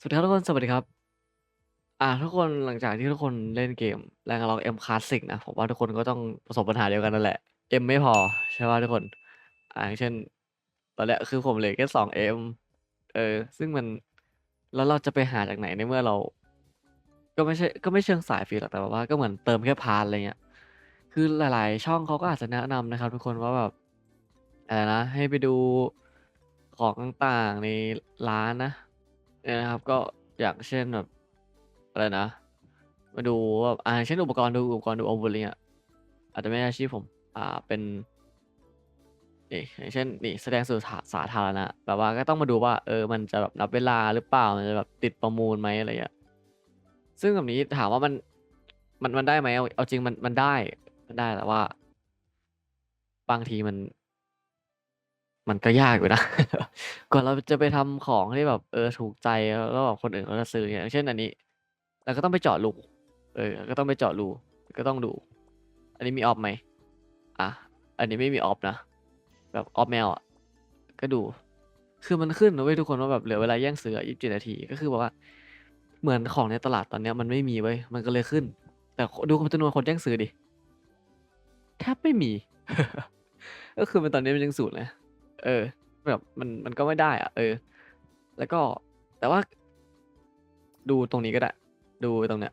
สวัสดีครับทุกคน สวัสดีครับ อ่า ทุกคนหลังจากที่ทุกคนเล่นเกม Ragnarok M Classic นะผมว่าทุกคนก็ต้องประสบปัญหาเดียวกันนั่นแหละ M ไม่พอ ใช่เปล่าทุกคน อ่าอย่างเช่น ตอนเนี้ยคือผมเหลือแค่2 M เอ็มเออ ซึ่งมันแล้วเราจะไปหาจากไหนในเมื่อเรา ก็ไม่ใช่ก็ไม่เชิงสายฟรีหรอกแต่ว่าก็เหมือนเติมแค่พาร์ตอะไรเงี้ยคือหลาย ๆ ช่องเขาก็อาจจะแนะนำนะครับ ทุกคนว่าแบบอะไรนะให้ไปดูของต่างๆในร้านนะ เนี่ยนะครับก็อย่างเช่นแบบอะไรนะ มาดูว่าอ่าเช่นอุปกรณ์ดูอุปกรณ์ดูอาวุธอะไรเงี้ยอาจจะไม่ใช่อาชีพผม อ่าเป็นนี่อย่างเช่นนี่แสดงสู่ถาสาธารณะแบบว่าก็ต้องมาดูว่า เออ มันจะแบบนับเวลาหรือเปล่า มันจะแบบติดประมูลไหมอะไรเงี้ยซึ่งแบบนี้ถามว่ามันมันมันได้ไหมเอาเอาจริงมันมันได้มันได้แต่ว่า บางทีมัน มันก็ยากอยู่นะ กว่าเราจะไปทำของที่แบบ เออ ถูกใจแล้วแบบคนอื่นเขาจะซื้ออย่างเช่นอันนี้เราก็ต้องไปเจาะรูเออ ก็ต้องไปเจาะรูก็ต้องดู อันนี้มี Off ไหมอ่าอันนี้ไม่มี Off นะแบบ Off ไม่เอาอะก็ดู คือมันขึ้นนะเว้ยทุกคนว่าแบบเหลือเวลาแย่งซื้ออะ27นาทีก็คือแบบว่า เหมือนของในตลาดตอนเนี้ยมันไม่มีเว้ยมันก็เลยขึ้น แต่ดูจำนวนคนแย่งซื้อดิแทบไม่มี ก็คือมันตอนนี้มันยัง0นะ เออแบบมันมันก็ไม่ได้อะเออ แล้วก็แต่ว่า ดูตรงนี้ก็ได้ ดูตรงเนี้ย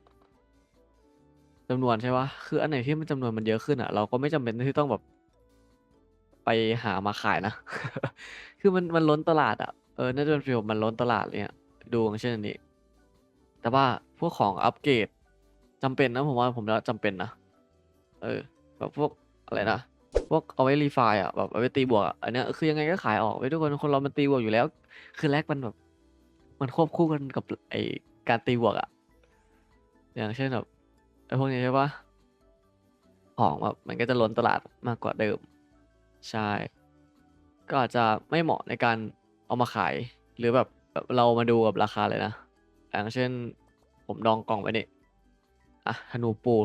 จำนวนใช่ปล่าคืออันไหนที่มันจำนวนมันเยอะขึ้นอะ เราก็ไม่จำเป็นที่ต้องแบบ ไปหามาขายนะ คือมันมันล้นตลาดอะ เออน่าจะเป็นฟีลมันล้นตลาดเงี้ยดูอย่างเช่นอันนี้ แต่ว่าพวกของอัปเกรดจำเป็นนะผมว่าผมว่าจำเป็นนะ เออแบบพวกอะไรนะ พวกเอาไว้ refine อะแบบเอาไว้ตีบวกอะอันเนี้ยคือยังไงก็ขายออกเว้ยทุกคนคนเรามันตีบวกอยู่แล้ว คือ Lag มันแบบ มันควบคู่กันกับไอการตีบวกอะ อย่างเช่นแบบไอพวกนี้ใช่ปล่าของแบบมันก็จะล้นตลาดมากกว่าเดิม ใช่ ก็อาจจะไม่เหมาะในการเอามาขาย หรือแบบแบบเรามาดูกับราคาเลยนะ อย่างเช่น ผมดองกล่องไว้นี่อะธนูปู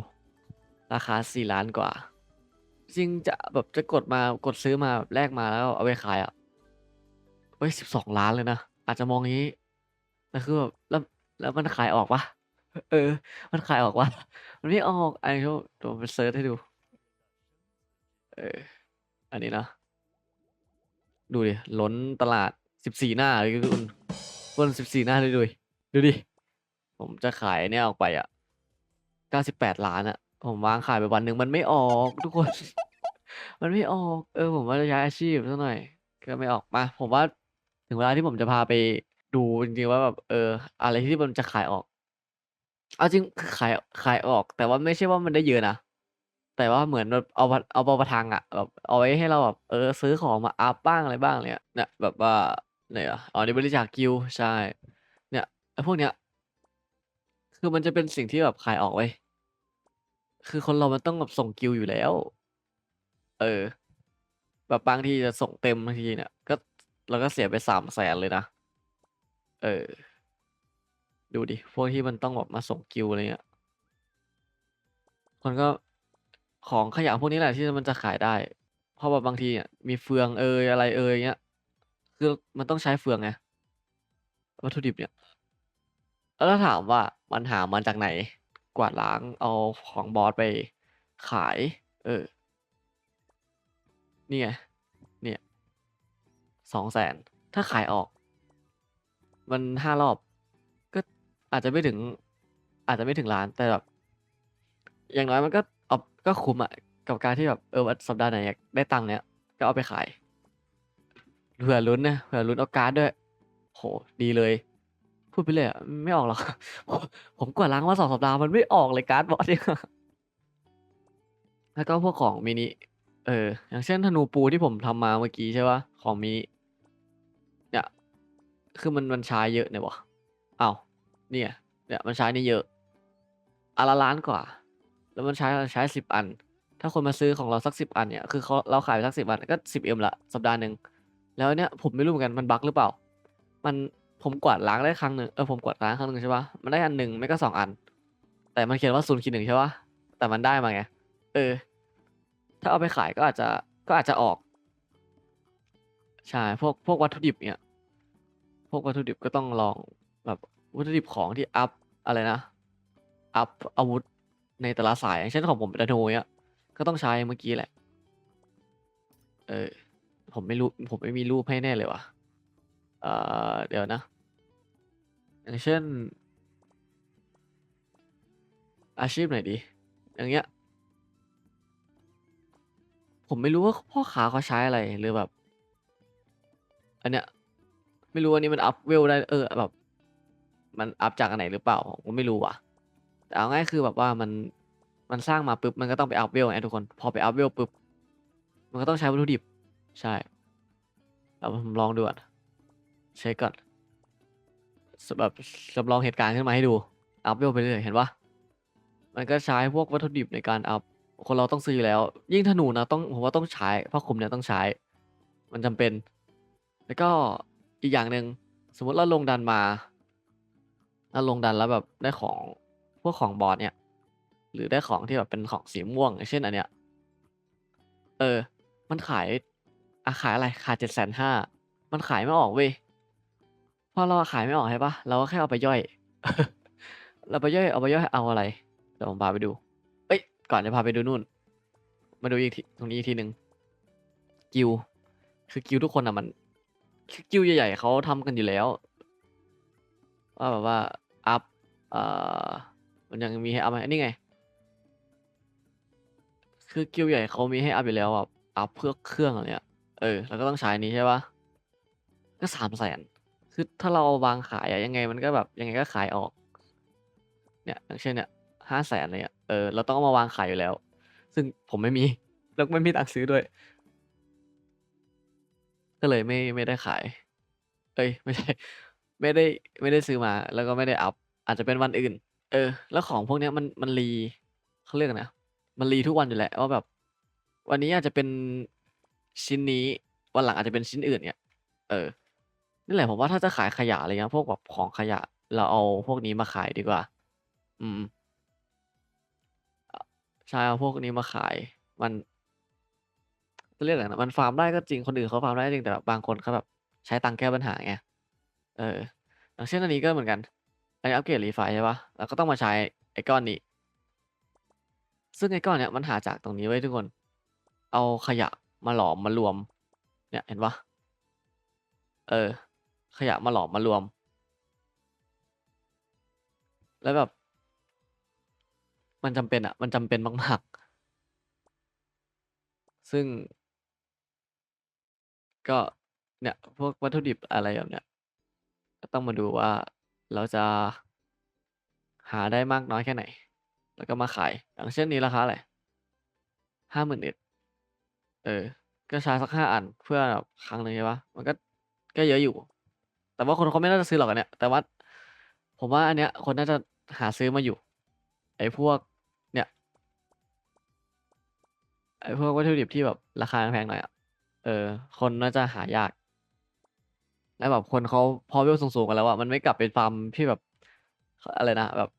ราคา4,000,000กว่า จริงจะแบบจะกดมากดซื้อมาแลกมาแล้วเอาไปขายอะเฮ้ย12,000,000เลยนะ อาจจะมองงี้แต่คือแบบแล้วแล้วมันขายออกเปล่าเออ มันขายออกเปล่ามันไม่ออกอันนี้เดี๋ยวเดี๋ยวผมไปเซิร์ชให้ดู เออ อันนี้นะ ดูดิ ล้นตลาด14หน้าเลยทุกคนสิบน14หน้าเลยดูดิ ดูดิ ผมจะขายเนี่ยออกไปอะ98,000,000อะ ผมวางขายไปวันหนึ่งมันไม่ออกทุกคน มันไม่ออก เออ ผมว่าจะย้ายอาชีพสักหน่อย ก็ไม่ออกมา ผมว่าถึงเวลาที่ผมจะพาไปดูจริงๆว่าแบบเออ อะไรที่มันจะขายออก เอาจริงขายขายออก แต่ว่าไม่ใช่ว่ามันได้เยอะนะ แต่ว่าเหมือนแบบเอาเอาประทังอะแบบเอาไว้ให้เราแบบเออ ซื้อของมาอัปบ้างอะไรบ้างเงี้ยเนี่ยแบบว่าไหนอะอ๋อนี่บริจาคกิลด์ใช่ เนี่ยไอ้พวกเนี้ย คือมันจะเป็นสิ่งที่แบบขายออกเว้ย คือคนเรามันต้องแบบส่งกิลอยู่แล้ว เออ แบบบางทีจะส่งเต็มบางทีเนี่ยก็เราก็เสียไป300,000เลยนะ เออ ดูดิ พวกที่มันต้องแบบมาส่งกิลอะไรเงี้ยมันก็ของขยะพวกนี้แหละที่มันจะขายได้ เพราะแบบบางทีอะมีเฟืองเอยอะไรเอยอเงี้ย คือมันต้องใช้เฟืองไง วัตถุดิบเนี่ย แล้วถ้าถามว่ามันหามาจากไหน กวาดล้างเอาของบอสไปขาย เออ นี่ไง เนี่ย200,000ถ้าขายออก มัน5รอบ ก็อาจจะไม่ถึง อาจจะไม่ถึง1,000,000แต่แบบ อย่างน้อยมันก็เอาก็คุ้มอะกับการที่แบบเออวันสัปดาห์ไหนอยากได้ตังค์เนี้ยก็เอาไปขาย เผื่อลุ้นนะ เผื่อลุ้นเอาการ์ดด้วยโอ้โฮดีเลย พูดไปเรื่อยอะไม่ออกหรอก ผมผมกวาดล้างมา2สัปดาห์มันไม่ออกเลยการ์ดบอสเนี่ยแล้วก็พวกของมินิเออ อย่างเช่นธนูปูที่ผมทำมาเมื่อกี้ใช่ปล่าของมินิเนี่ย คือมันมันใช้เยอะเนี่ยวะอ้าวนี่ไงเนี่ยมันใช้นี่เยอะอันละ1,000,000กว่า แล้วมันใช้ใช้10อัน ถ้าคนมาซื้อของเราสัก10อันเนี่ย คือเขาเราขายไปสัก10อันก็ 10M แล้วสัปดาห์หนึ่ง แล้วเนี้ยผมไม่รู้เหมือนกันมันบักหรือเปล่า มัน ผมกวาดล้างได้ครั้งหนึ่งเออผมกวาดล้างครั้งหนึ่งใช่ปล่ามันได้อันหนึ่งไม่ก็2อัน แต่มันเขียนว่า0-1ใช่เปล่าแต่มันได้มาไงเออ ถ้าเอาไปขายก็อาจจะก็อาจจะออกใช่พวกพวกวัตถุดิบเนี่ย พวกวัตถุดิบก็ต้องลองแบบวัตถุดิบของที่อัพอะไรนะอัพอาวุธในแต่ละสายอย่างเช่นของผมเป็นธนูเงี้ยก็ต้องใช้เมื่อกี้แหละ เออ ผมไม่รู้ ผมไม่มีรูปให้แน่เลยว่ะ เอ่อเดี๋ยวนะ อย่างเช่น อาชีพไหนดี อย่างเงี้ย ผมไม่รู้ว่าพ่อค้าเขาใช้อะไรหรือแบบ อันเนี้ย ไม่รู้อันนี้มันอัพเวลได้เออแบบ มันอัพจากอันไหนหรือเปล่าผมก็ไม่รู้ว่ะ แต่เอาง่ายคือแบบว่ามันมันสร้างมาปุ๊บมันก็ต้องไปอัพเวลไงทุกคน พอไปอัพเวลปุ๊บมันก็ต้องใช้วัตถุดิบ ใช่เดี๋ยวผมลองดูก่อน เช็กก่อนแบบจำลองเหตุการณ์ขึ้นมาให้ดู อัพเวลไปเรื่อยเห็นปล่า?มันก็ใช้พวกวัตถุดิบในการอัพ คนเราต้องซื้ออยู่แล้ว ยิ่งธนูนะต้องผมว่าต้องใช้ผ้าคลุมเนี่ยต้องใช้ มันจำเป็น แล้วก็อีกอย่างหนึ่งสมมติเราลงดันมาเราลงดันแล้วแบบได้ของพวกของบอสเนี่ย หรือได้ของที่แบบเป็นของสีม่วงเช่นอันเนี้ย เออ มันขายอะขายอะไรขาย750,000มันขายไม่ออกเว้ย อเราขายไม่ออกใช่ปล่าเราก็แค่เอาไปย่อย เราไปย่อยเอาไปย่อยเอาอะไรเดี๋ยวผมพาไปดู เอ๊ยก่อนจะพาไปดูนู่น มาดูอีกทีตรงนี้อีกทีหนึ่งกิลด์คือกิลด์ทุกคนน่ะมันคือกิลด์ใหญ่ๆเขาทำกันอยู่แล้วว่าแบบว่าอัพเอ่อมันยังมีให้อัพไหมนี่ไง คือกิลด์ใหญ่เขามีให้อัพอยู่แล้วแบบอัพเพื่อเครื่องอะไรเงี้ยเออเราก็ต้องใช้นี้ใช่ปล่าก็300,000 คือถ้าเราวางขายอะยังไงมันก็แบบยังไงก็ขายออก เนี่ยอย่างเช่นเนี่ย500,000อะไรเงี้ยเออเราต้องเอามาวางขายอยู่แล้ว ซึ่งผมไม่มี แล้วก็ไม่มีตังค์ซื้อด้วย ก็เลยไม่ไม่ได้ขาย เอ๊ยไม่ใช่ ไม่ได้ไม่ได้ซื้อมา แล้วก็ไม่ได้อัพ อาจจะเป็นวันอื่น เออ แล้วของพวกเนี้ยมันมัน re เขาเรียกนะ มัน re ทุกวันอยู่แหละว่าแบบ วันนี้อาจจะเป็นชิ้นนี้ วันหลังอาจจะเป็นชิ้นอื่นเงี้ยเออ นั่นแหละผมว่าถ้าจะขายขยะอะไรเงี้ยพวกแบบของขยะ เราเอาพวกนี้มาขายดีกว่า อืม ใช่เอาพวกนี้มาขาย มันจะเรียกอะไรนะมันฟาร์มได้ก็จริงคนอื่นเขาฟาร์มได้จริงแต่แบบบางคนเขาแบบใช้ตังค์แก้ปัญหาไงเอออย่างเช่นอันนี้ก็เหมือนกันอันนี้อัปเกรด Refine ใช่ปล่าเราก็ต้องมาใช้ไอ้ก้อนนี้ ซึ่งไอ้ก้อนเนี้ยมันหาจากตรงนี้เว้ทุกคน เอาขยะมาหลอมมารวม เนี่ยเห็นปล่า?เออ ขยะมาหลอมมารวม แล้วแบบ มันจำเป็นอะมันจำเป็นมากๆ ซึ่ง ก็เนี่ย พวกวัตถุดิบอะไรแบบเนี้ยก็ต้องมาดูว่าเราจะหาได้มากน้อยแค่ไหน แล้วก็มาขาย อย่างเช่นนี้ราคาเท่าไร?51,000เออ ก็ใช้สัก5อันเพื่อครั้งหนึ่งใช่ปล่ามันก็ก็เยอะอยู่ แต่ว่าคนเขาไม่น่าจะซื้อหรอกอันเนี้ย แต่ว่า ผมว่าอันเนี้ย คนน่าจะหาซื้อมาอยู่ ไอ้พวก เนี่ย ไอ้พวกวัตถุดิบที่แบบราคาแพงหน่อยอะเออ คนน่าจะหายาก แล้วแบบคนเขาพอเวลสูงๆกันแล้วอะมันไม่กลับไปฟาร์มที่แบบ อะไรนะ แบบ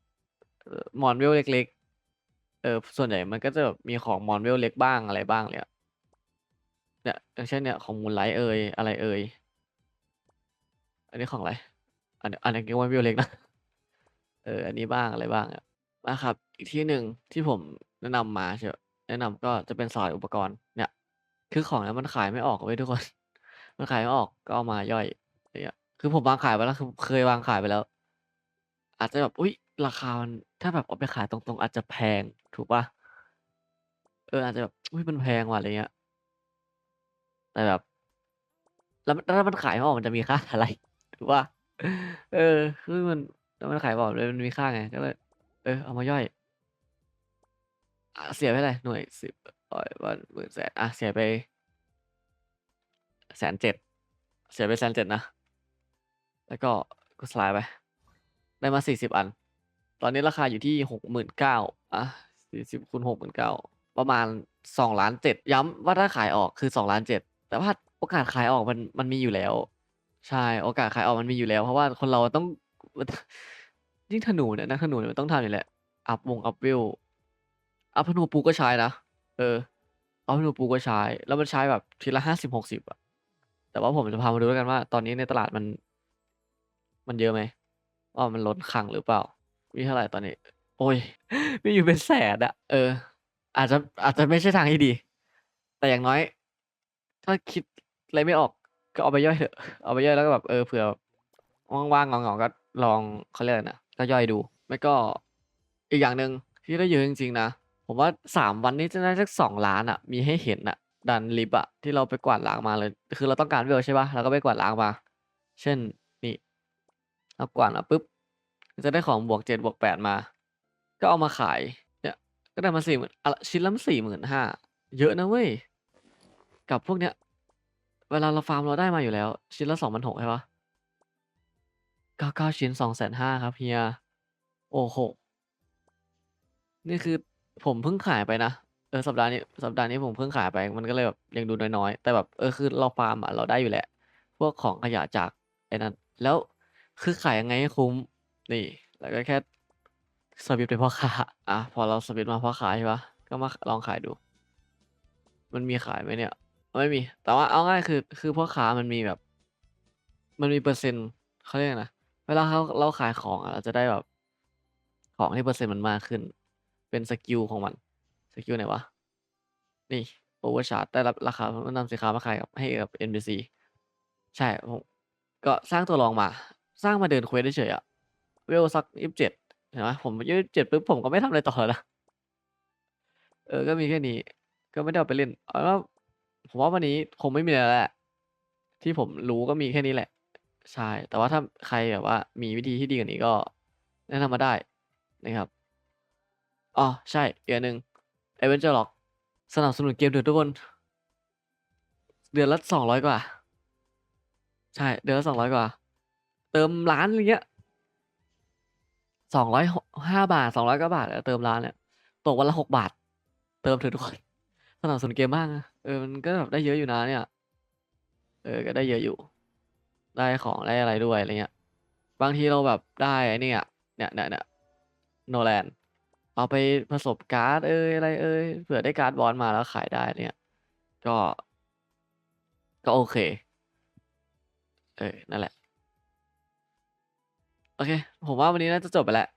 มอนเวลเล็ก ๆ เออ ส่วนใหญ่มันก็จะแบบมีของมอนเวลเล็กบ้างอะไรบ้างเงี้ยเนี่ยอย่างเช่นเนี่ยของ Moonlight เอยอะไรเอย อันนี้ของอะไร?อันอันนี้ก็ว่าเวเล็กนะ เออ อันนี้บ้างอะไรบ้างอะอาครับ อีกที่หนึ่งที่ผมแนะนำมาเชียวแนะนำก็จะเป็นสายอุปกรณ์เนี่ย คือของเนี้ยมันขายไม่ออกเว้ยทุกคน มันขายไม่ออกก็เอามาย่อยอย่างเงี้ยคือผมวางขายไปแล้วคือเคยวางขายไปแล้ว อาจจะแบบอุ๊ย ราคามันถ้าแบบเอาไปขายตรงๆ อาจจะแพงถูกเปล่า?เอออาจจะแบบอุ๊ยมันแพงว่ะอะไรเงี้ย แต่แบบ แล้วแล้วถ้ามันขายไม่ออกมันจะมีค่าอะไร ถูกเปล่า?เออ คือมันแล้วมันขายไม่ออกเลยมันมีค่าไงก็เลยเออเอามาย่อยอเสียไปเท่าไรหน่วย10ร้อยพันหมื่นแสนอาเสียไป107,000เสียไป107,000นะ แล้วก็กดสไลด์ไป ได้มา40อัน ตอนนี้ราคาอยู่ที่69,000อา40คูณ69,000ประมาณ2,700,000ย้ำว่าถ้าขายออกคือ2,700,000แต่ว่าโอกาสขายออกมันมันมีอยู่แล้ว ใช่ โอกาสขายออกมันมีอยู่แล้ว เพราะว่าคนเราต้อง ยิ่งธนูเนี่ยนักธนูเนี่ยมันต้องทำอยู่แหล้วอัปวงอัปเวลอัปธนูปุ๊บก็ใช้นะ เออ อัปธนูปุ๊บก็ใช้ แล้วมันใช้แบบทีละ50-60อะแต่ว่าผมจะพามาดูแล้วกันว่า ตอนนี้ในตลาดมัน มันเยอะไหม?ว่ามันล้นคลังหรือเปล่า มีเท่าไหร่ตอนนี้ โอ๊ยมีอยู่เป็นแสนอะเออ อาจจะอาจจะไม่ใช่ทางที่ดี แต่อย่างน้อย ถ้าคิดอะไรไม่ออก ก็เอาไปย่อยเถอะเอาไปย่อยแล้วก็แบบเออเผื่อว่างๆเหงาๆก็ลองเขาเรียกอะไรนะก็ย่อยดู ไม่ก็อีกอย่างหนึ่งที่ได้เยอะจริงๆนะ ผมว่า3วันนี้จะได้สัก2,000,000อะมีให้เห็นน่ะ ดันลิฟต์อะที่เราไปกวาดล้างมาเลย คือเราต้องการเวลใช่ปล่าเราก็ไปกวาดล้างมา เช่นนี่เรากวาดมาปุ๊บจะได้ของบวก7บวก8มา ก็เอามาขายเนี่ยก็ได้มา40,000อะชิ้นละ45,000เยอะนะเว้ยกับพวกเนี้ย เวลาเราฟาร์มเราได้มาอยู่แล้ว ชิ้นละ26,000ใช่เปล่า99ชิ้น250,000ครับเฮีย โอ้โฮนี่คือผมเพิ่งขายไปนะ เออสัปดาห์นี้สัปดาห์นี้ผมเพิ่งขายไป มันก็เลยแบบยังดูน้อยๆ แต่แบบเออคือเราฟาร์มอะเราได้อยู่แหละ พวกของขยะจากไอ้นั่นแล้วคือขายยังไงให้คุ้ม นี่เราก็แค่สวิตช์เป็นพ่อค้าอาพอเราสวิตช์มาพ่อค้าใช่ปล่าก็มาลองขายดู มันมีขายไหมเนี่ย ไม่มี แต่ว่าเอาง่ายคือ คือพ่อค้ามันมีแบบ มันมีเปอร์เซ็นต์เขาเรียกนะ เวลาเขาเราขายของอะเราจะได้แบบ ของที่เปอร์เซ็นต์มันมากขึ้น เป็นสกิลของมัน สกิลไหนวะ นี่ Overcharge ได้รับราคาเพื่อนำสินค้ามาขายกับให้กับ NPC ใช่ผมก็สร้างตัวรองมา สร้างมาเดินเควสเฉยอะเวลสัก27เจ็ดเห็นไหมผม27ปุ๊บผมก็ไม่ทำอะไรต่อแล้วนะเออ ก็มีแค่นี้ ก็ไม่ได้เอาไปเล่นเอาว่า ผมว่าวันนี้คงไม่มีอะไรแล้วแหละ ที่ผมรู้ก็มีแค่นี้แหละ ใช่ แต่ว่าถ้าใครแบบว่า มีวิธีที่ดีกว่านี้ก็แนะนำมาได้นะครับอ้อใช่อีกอันหนึ่ง Adventure Lock สนับสนุนเกมเถื่อนทุกคน เดือนละ200กว่า ใช่ เดือนละ200กว่า เติมร้านอะไรเงี้ย200ห5บาท200กว่าบาทเติมร้านเนี่ยตกวันละ6บาท เติมเถอะทุกคนสนับสนุนเกมบ้างนะ เออมันก็แบบได้เยอะอยู่นะเนี่ย เออ ก็ได้เยอะอยู่ ได้ของได้อะไรด้วยอะไรเงี้ย บางทีเราแบบได้ไอ้นี่อะเนี่ยๆๆ Noland เอาไปผสมการ์ดเอยอะไรเอยเผื่อได้การ์ดบอสมาแล้วขายได้เนี่ย ก็ ก็โอเค เออนั่นแหละ โอเค ผมว่าวันนี้น่าจะจบไปแล้ว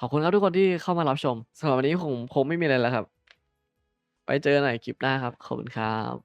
ขอบคุณครับทุกคนที่เข้ามารับชมสำหรับวันนี้คงคงไม่มีอะไรแล้วครับ ไว้เจอกันใหม่คลิปหน้าครับ ขอบคุณครับ